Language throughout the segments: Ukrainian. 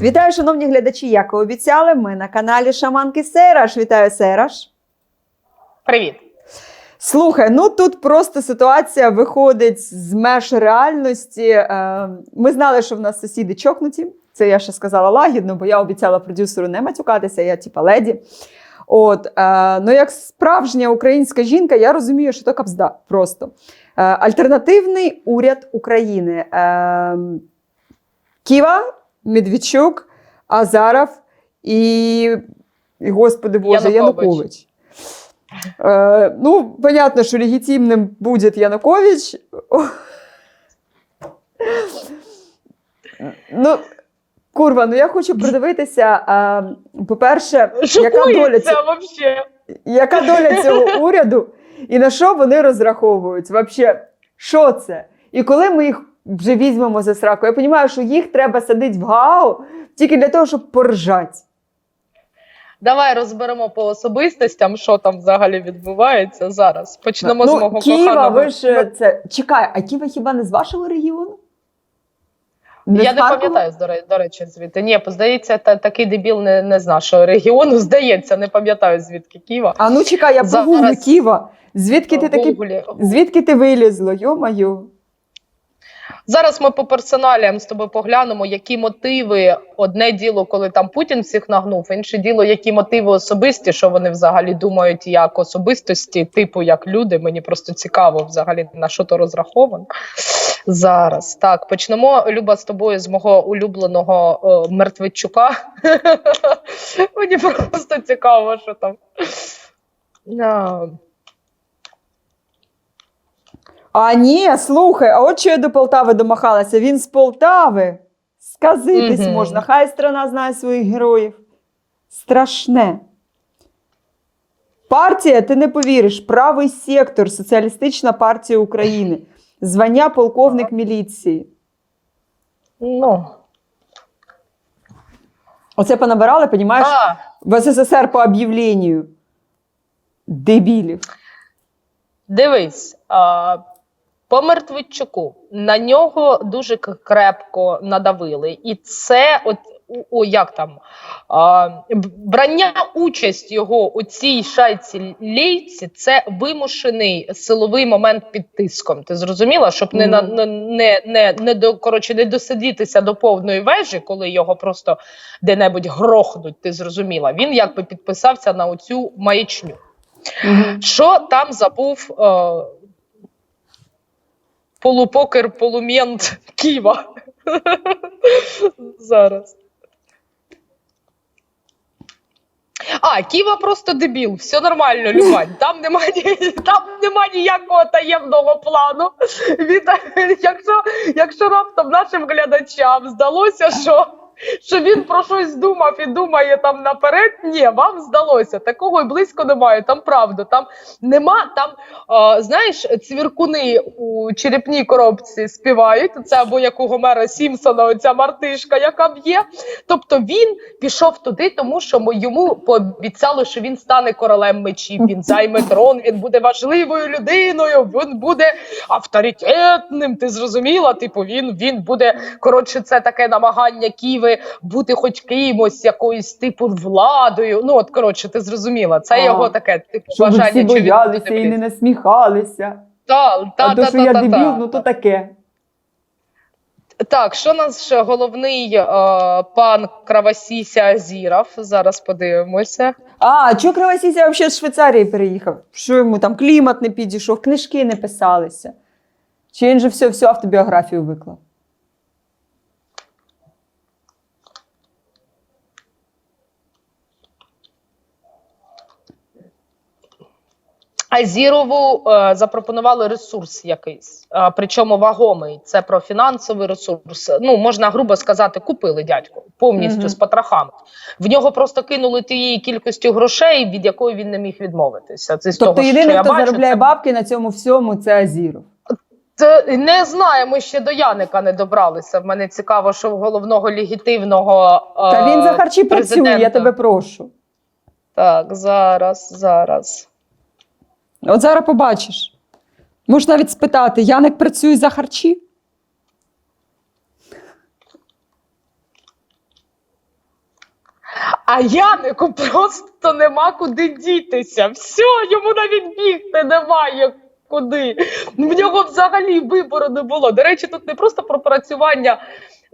Вітаю, шановні глядачі. Як і обіцяли, ми на каналі Шаманки Сейраш. Вітаю Сейраш. Привіт. Слухай, ну тут просто ситуація виходить з меж реальності. Е, Ми знали, що в нас сусіди чокнуті. Це я ще сказала лагідно, бо я обіцяла продюсеру не матюкатися, я типа леді. От, е, ну як справжня українська жінка, я розумію, що то капзда просто. Е, альтернативний уряд України. Е, Ківа, Медведчук, Азаров і, і господи Боже, Янукович. Янукович. Е, ну, понятно, що легітимним буде Янукович. ну, курва, ну я хочу придивитися. по-перше, яка доля, цього, яка доля цього уряду і на що вони розраховують? Вообще, що це? І коли ми їх вже візьмемо за сраку, я розумію, що їх треба садити в ГАУ тільки для того, щоб поржати. Давай розберемо по особистостям, що там взагалі відбувається зараз. Почнемо з ну, мого Києва, коханого. ви ж е, це. Чекай, а Києва хіба не з вашого регіону? Я не пам'ятаю, до речі, звідти. Ні, здається, та, такий дебіл не, не з нашого регіону. Здається, не пам'ятаю звідки Києва. А ну чекай, я Зараз. погуглю Києва. Звідки ти Гуглі. звідки ти вилізло? Йо-моє. Зараз ми по персоналіям з тобою поглянемо, які мотиви. Одне діло, коли там Путін всіх нагнув, інше діло, які мотиви особисті, що вони взагалі думають як особистості, типу як люди. Мені просто цікаво взагалі на що то розраховано. Зараз так почнемо. Люба з тобою з мого улюбленого е, Мертвичука. Мені просто цікаво, що там. А, ні, слухай, а от що я до Полтави домахалася. Він з Полтави. Сказитись Мгм. можна. Хай страна знає своїх героїв. Страшне. Партія, ти не повіриш, правий сектор, Соціалістична партія України. Звання полковник міліції. Ну. Оце понабирали, понімаєш? А, В СССР по об'явленню. Дебілів. Дивись, а, по Мертвичуку на нього дуже крепко надавили, і це от о, о, як там а, брання участь його у цій шайці лейці це вимушений силовий момент під тиском. Ти зрозуміла, щоб не, на, не, не, не, не до коротше не досидітися до повної вежі, коли його просто де-небудь грохнуть. Ти зрозуміла? Він якби підписався на оцю маячню. Що там забув е, полупокер, полумент Ківа? Зараз. А, Ківа просто дебіл, все нормально, Любань. Там немає там нема ніякого таємного плану. Від, якщо, якщо раптом нашим глядачам здалося, що, що він про щось думав і думає там наперед, ні, вам здалося. Такого і близько немає. Там правда, там нема. Там, е, знаєш, цвіркуни у черепній коробці співають. Це або як у Гомера Сімпсона, оця мартишка, яка б'є. Тобто він пішов туди, тому що йому пообіцяли, що він стане королем мечів. Він займе трон, він буде важливою людиною, він буде авторитетним. Ти зрозуміла? Типу, він, він буде коротше, це таке намагання Києви бути хоч кимось, якоюсь типу владою. Ну от коротше, ти зрозуміла. Це А, його таке типу Щоб бажання. всі боялися і не насміхалися. Та, та, а то, та, що та, я та, дебіл, та. ну то таке. Так, що наш головний е, пан Кравосіся Азіров? Зараз подивимося. А, чого Кривосіся взагалі з Швейцарії переїхав? Що йому там клімат не підійшов, книжки не писалися? Чи він же все, всю автобіографію виклав? Азірову е, запропонували ресурс якийсь, е, причому вагомий. Це про фінансовий ресурс. Ну можна грубо сказати, купили дядьку повністю Мгм. з потрохами. В нього просто кинули тієї кількості грошей, від якої він не міг відмовитися. Це з Тобто того, що єдиний, я хто бачу, заробляє це- бабки на цьому всьому, це Азіров. Це не знаю, ми ще до Яника не добралися. В мене цікаво, що в головного легітимного. е, Та він за харчі працює, я тебе прошу. Так, зараз, зараз. От зараз побачиш. Можеш навіть спитати, Яник працює за харчі? А Янику просто нема куди дітися. Все, йому навіть бігти немає куди. В нього взагалі вибору не було. До речі, тут не просто про працювання.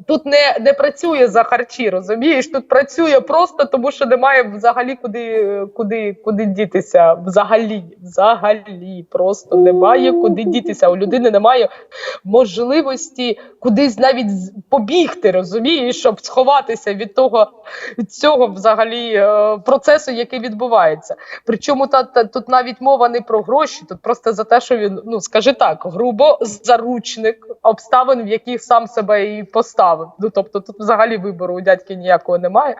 Тут не, не працює за харчі, розумієш? Тут працює просто тому, що немає взагалі куди, куди, куди дітися. Взагалі, взагалі, просто немає куди дітися. У людини немає можливості кудись навіть побігти, розумієш, щоб сховатися від того цього взагалі е, процесу, який відбувається. Причому та, та тут навіть мова не про гроші, тут просто за те, що він, ну скажи так, грубо заручник обставин, в яких сам себе і поставив. Ну тобто, тут взагалі вибору у дядьки ніякого немає.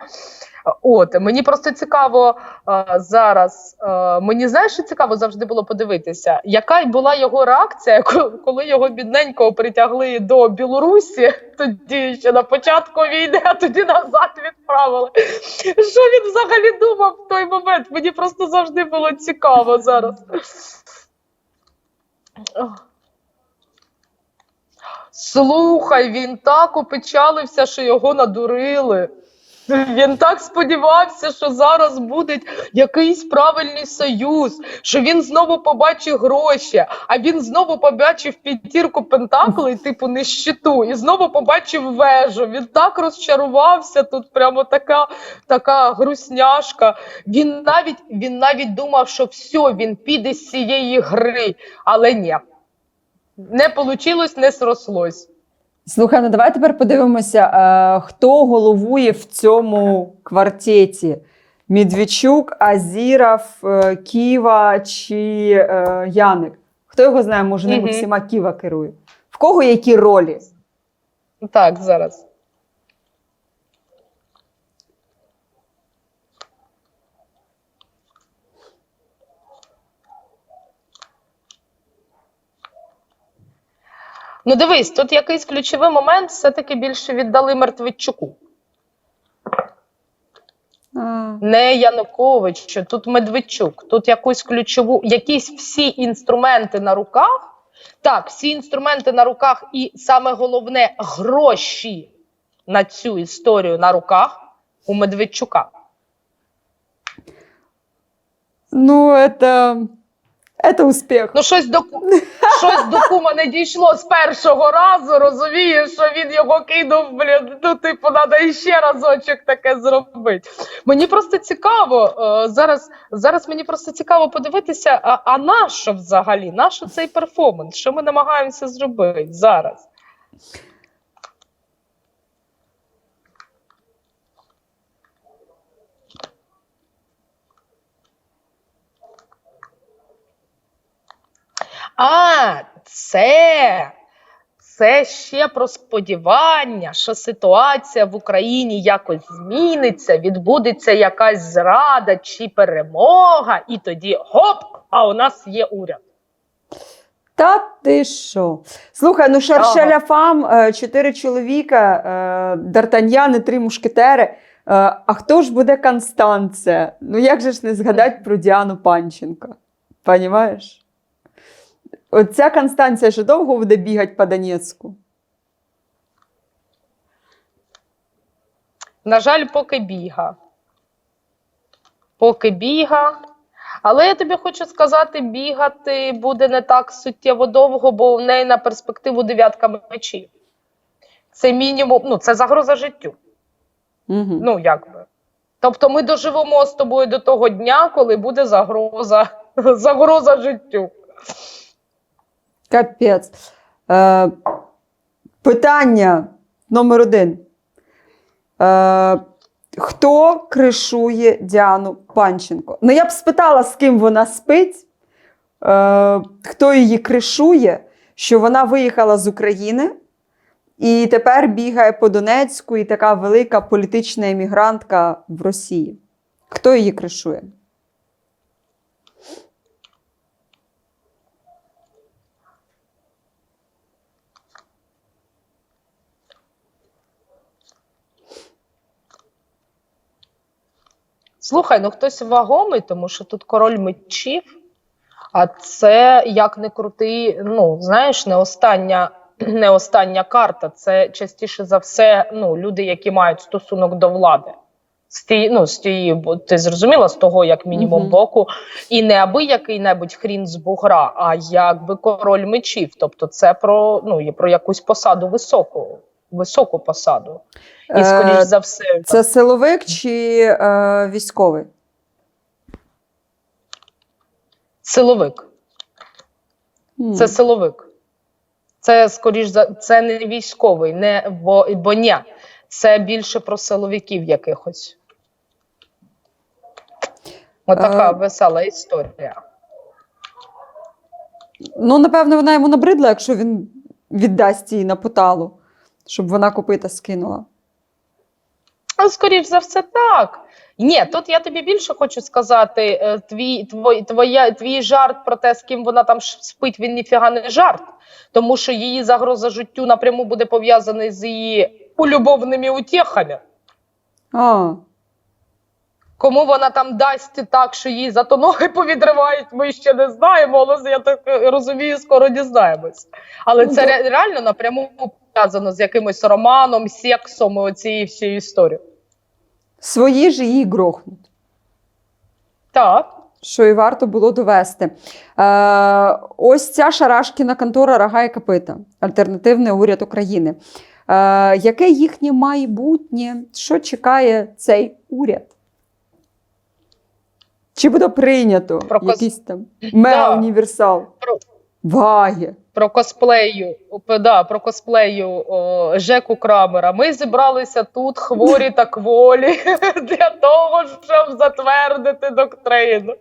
От мені просто цікаво е, зараз. Е, мені знаєш, що цікаво завжди було подивитися, яка була його реакція, коли його бідненького притягли до Білорусі, тоді ще на початку війни, а тоді назад відправили. Що він взагалі думав в той момент? Мені просто завжди було цікаво зараз. Слухай, він так опечалився, що його надурили. Він так сподівався, що зараз буде якийсь правильний союз, що він знову побачить гроші, а він знову побачив п'ятірку пентаклей, типу нищету, і знову побачив вежу. Він так розчарувався. Тут прямо така, така грусняшка. Він навіть він навіть думав, що все, він піде з цієї гри, але ні. Не вийшло, не срослось. Слухай, ну давай тепер подивимося, е, хто головує в цьому квартеті: Медведчук, Азіров, е, Ківа чи е, Яник. Хто його знає, може, ними всіма Ківа керує. В кого які ролі? Так, зараз. Ну, дивись, тут якийсь ключовий момент все-таки більше віддали Мертвичуку. А, Не Януковичу, тут Медведчук. Тут якусь ключову, якісь всі інструменти на руках. Так, всі інструменти на руках, і саме головне гроші на цю історію на руках у Медведчука. ну, це, це успіх. Ну, щось до щось до кума не дійшло з першого разу, розумієш, що він його кинув, блін. Ну, типу, треба іще разочок таке зробити. Мені просто цікаво. е, зараз, зараз мені просто цікаво подивитися, а, а на що взагалі? На що цей перформанс? Що ми намагаємося зробити зараз? А, це, це ще про сподівання, що ситуація в Україні якось зміниться, відбудеться якась зрада чи перемога, і тоді гоп, а у нас є уряд. Та ти що? Слухай, ну Шаршеля Фам, е, чотири чоловіка, е, Д'Артаньян і три мушкетери. Е, А хто ж буде Констанція? Ну як же ж не згадати про Діану Панченко? Понімаєш? Оця Констанція ще довго буде бігати по Донецьку. На жаль, поки біга. Поки біга. Але я тобі хочу сказати, бігати буде не так суттєво довго, бо в неї на перспективу дев'ятка мечів. Це мінімум, ну це загроза життю. Угу. Ну, як би. Тобто ми доживемо з тобою до того дня, коли буде загроза, загроза життю. Капець. Е, питання номер один. Е, хто кришує Діану Панченко? Ну, я б спитала, з ким вона спить, е, хто її кришує, що вона виїхала з України і тепер бігає по Донецьку і така велика політична емігрантка в Росії. Хто її кришує? Слухай, ну хтось вагомий, тому що тут король мечів, а це як не крутий, ну знаєш, не остання, не остання карта. Це частіше за все ну, люди, які мають стосунок до влади. З тієї, ну, з тієї, ти зрозуміла, з того, як мінімум Мгм. боку, і не аби який-небудь хрін з бугра, а якби король мечів. Тобто, це про ну є про якусь посаду високу, високу посаду. І Е, скоріш за все, Це силовик чи е, військовий? силовик. М. Це силовик. Це скоріш за це не військовий, не бо, бо ні. Це більше про силовиків якихось. Отака Е. весела історія. Ну, напевно, вона йому набридла, якщо він віддасть її на поталу, щоб вона копита скинула. А скоріш за все, так. Ні, тут я тобі більше хочу сказати: е, твій, твоя, твій жарт про те, з ким вона там спить, він ніфіга не жарт, тому що її загроза життю напряму буде пов'язана з її улюбовними утєхами. А, Кому вона там дасть так, що їй зато ноги повідривають, ми ще не знаємо, але я так е, розумію, скоро дізнаємось. Але Ну, це ре- реально напряму пов'язано з якимось романом, сексом, і оцією всією історією. свої ж її грохнуть. Так. що і варто було довести. Е, ось ця шарашкіна контора Рога і Копита, альтернативний уряд України. Е, яке їхнє майбутнє? Що чекає цей уряд? Чи буде прийнято Про якийсь там мега-універсал Про- в Про косплею, да, про косплею о, Жеку Крамера. Ми зібралися тут хворі та кволі для того, щоб затвердити доктрину.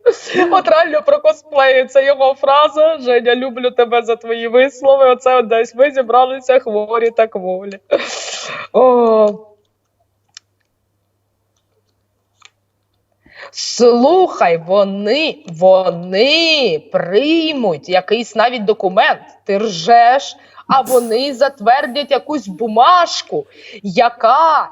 От реально про косплею. Це його фраза. Женя, люблю тебе за твої вислови. Оце десь ми зібралися хворі та кволі. О. Слухай, вони, вони приймуть якийсь навіть документ. Ти ржеш, а вони затвердять якусь бумажку, яка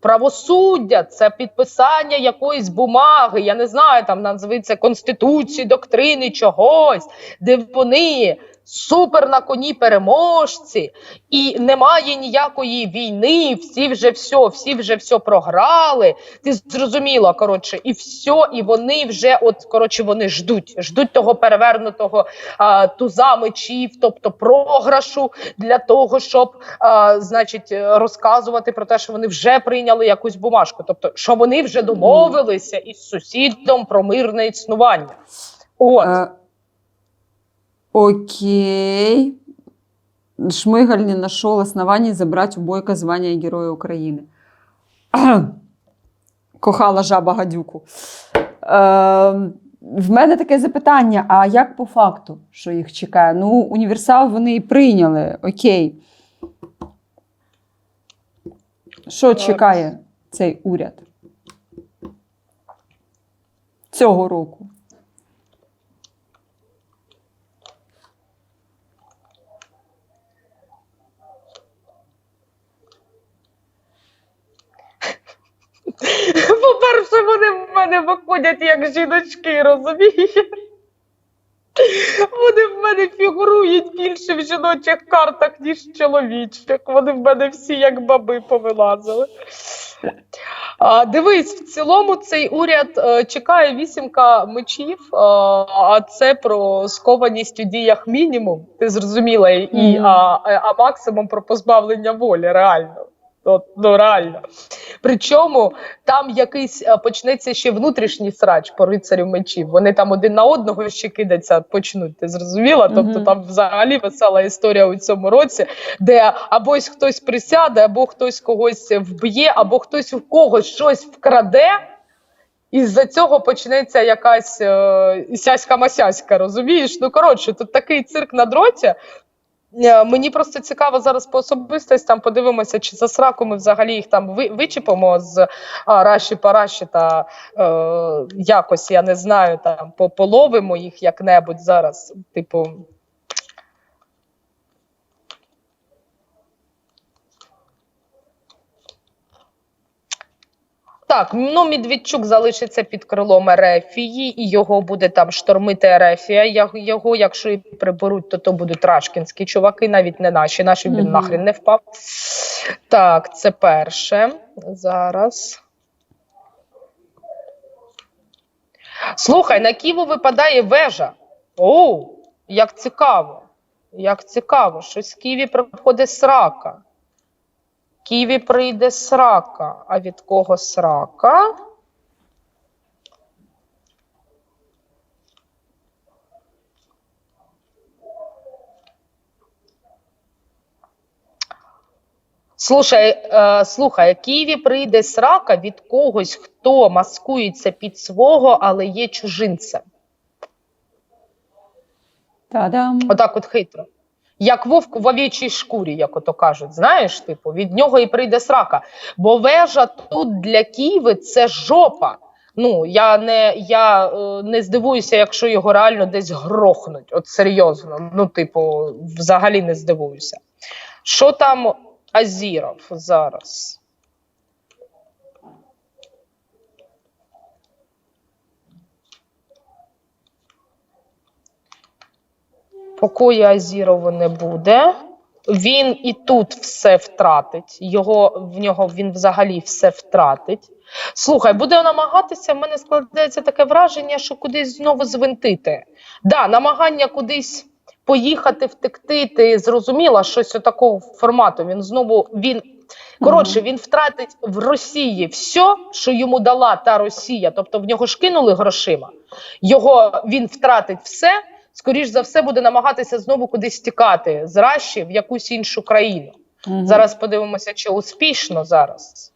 правосуддя, це підписання якоїсь бумаги. Я не знаю, там називається конституції, доктрини чогось, де вони супер на коні переможці, і немає ніякої війни. Всі вже все, всі вже все програли. Ти зрозуміла, коротше, і все, і вони вже, от коротше, вони ждуть, ждуть того перевернутого а, туза мечів, тобто програшу для того, щоб, а, значить, розказувати про те, що вони вже прийняли якусь бумажку, тобто, що вони вже домовилися із сусідом про мирне існування. От. Окей. Шмигаль не нашел оснований забрать у Бойка звання Героя України. Кохала жаба гадюку. Е, в мене таке запитання: а як по факту, що їх чекає? Ну, універсал вони і прийняли. Окей. Що чекає цей уряд? Цього року. По-перше, вони в мене виходять як жіночки, розумієш? Вони в мене фігурують більше в жіночих картах, ніж чоловічих. Вони в мене всі як баби повилазили. А, дивись, в цілому цей уряд е, чекає вісімка мечів, е, а це про скованість у діях мінімум, ти зрозуміла, і, Мгм. а, а максимум про позбавлення волі, реально. От, ну реально. Причому там якийсь е, почнеться ще внутрішній срач по рицарю мечів. Вони там один на одного ще кидаться почнуть. Ти зрозуміла? Тобто там взагалі весела історія у цьому році, де або хтось присяде, або хтось когось вб'є, або хтось у когось щось вкраде. І з-за цього почнеться якась е, сяська-масяська, розумієш? Ну коротше, тут такий цирк на дроті. Е, Мені просто цікаво зараз по особистостям подивимося, чи за сраку ми взагалі їх там вичіпимо з а, раші параші та е, якось, я не знаю, там по- половимо їх як-небудь зараз. Типу. Так, ну Медведчук залишиться під крилом Ерефії, і його буде там штормити Ерефія. Його, якщо і приберуть, то то будуть рашкінські чуваки, навіть не наші. Наші він нахрен не впав. Так, це перше. Зараз. Слухай, на Києву випадає вежа. Оу, як цікаво. Як цікаво, щось в Києві проходить срака. В Києві прийде срака. А від кого срака? Слушай, е, слухай, Києві прийде срака від когось, хто маскується під свого, але є чужинцем. Та-дам. Отак от хитро. Як вовк в овічій шкурі, як ото кажуть, знаєш, типу, від нього і прийде срака. Бо вежа тут для Києва це жопа. Ну, я не, я е, не здивуюся, якщо його реально десь грохнуть. От серйозно. Ну, типу, взагалі не здивуюся. Що там Азіров зараз? Покої Азірову не буде. Він і тут все втратить. Його в нього він взагалі все втратить. Слухай, буде намагатися. В мене складається таке враження, що кудись знову звинтити. Да, намагання кудись поїхати, втекти. Ти зрозуміла щось такого формату. Він знову він коротше, він втратить в Росії все, що йому дала та Росія. Тобто в нього ж кинули грошима. Його він втратить все скоріш за все буде намагатися знову кудись тікати з Раші в якусь іншу країну. Угу. Зараз подивимося, чи успішно зараз.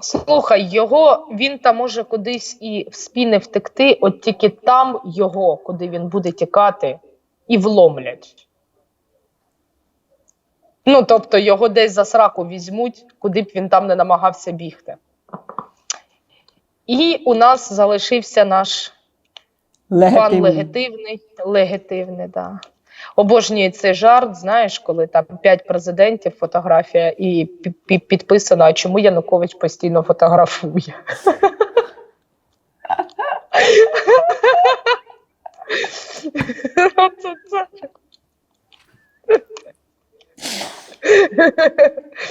Слухай, його він там може кудись і в спіни втекти, от тільки там його, куди він буде тікати, і вломлять. Ну, тобто його десь за сраку візьмуть, куди б він там не намагався бігти. І у нас залишився наш пан Легітимний. легітимний. Легітимний, да. Обожнюю цей жарт, знаєш, коли там п'ять президентів фотографія і пі- пі- підписано, а чому Янукович постійно фотографує.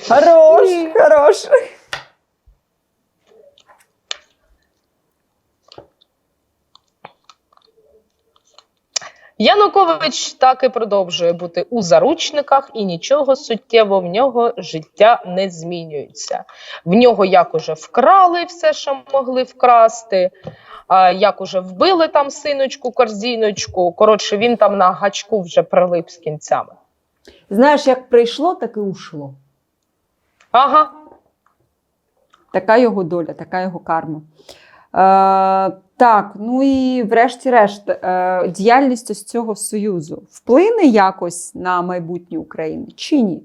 Хорош, хорош. Янукович так і продовжує бути у заручниках, і нічого суттєво в нього життя не змінюється. В нього як уже вкрали все, що могли вкрасти, як уже вбили там синочку, корзіночку. Коротше, він там на гачку вже прилип з кінцями. Знаєш, як прийшло, так і ушло. Ага. Така його доля, така його карма. Е, так, ну і врешті-решт, е, діяльність ось цього союзу вплине якось на майбутнє України чи ні?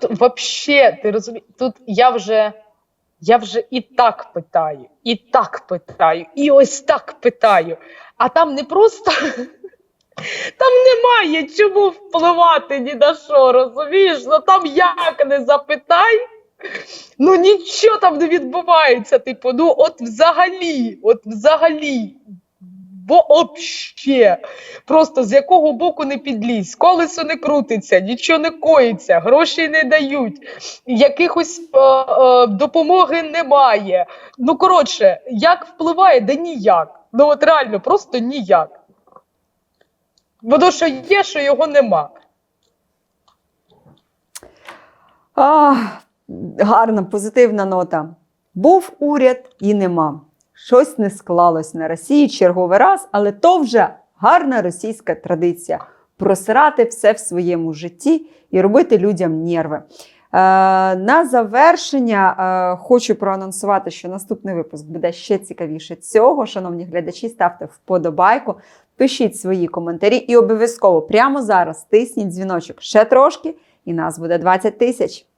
Тут вообще, ти розумієш, тут я вже, я вже і так питаю, і так питаю, і ось так питаю. А там не просто. Там немає чому впливати ні на що, розумієш? Ну там як не запитай, ну нічого там не відбувається. Типу, ну от взагалі, от взагалі. Бо обще, просто з якого боку не підлізь, колесо не крутиться, нічого не коїться, грошей не дають, якихось е, е, допомоги немає. Ну коротше, як впливає, да ніяк. Ну от реально, просто ніяк. Воно що є, що його нема. А, гарна, позитивна нота. Був уряд і нема. Щось не склалось на Росії черговий раз, але то вже гарна російська традиція просирати все в своєму житті і робити людям нерви. на завершення е, хочу проанонсувати, що наступний випуск буде ще цікавіше цього. Шановні глядачі, ставте вподобайку, пишіть свої коментарі і обов'язково прямо зараз тисніть дзвіночок ще трошки, і нас буде 20 тисяч.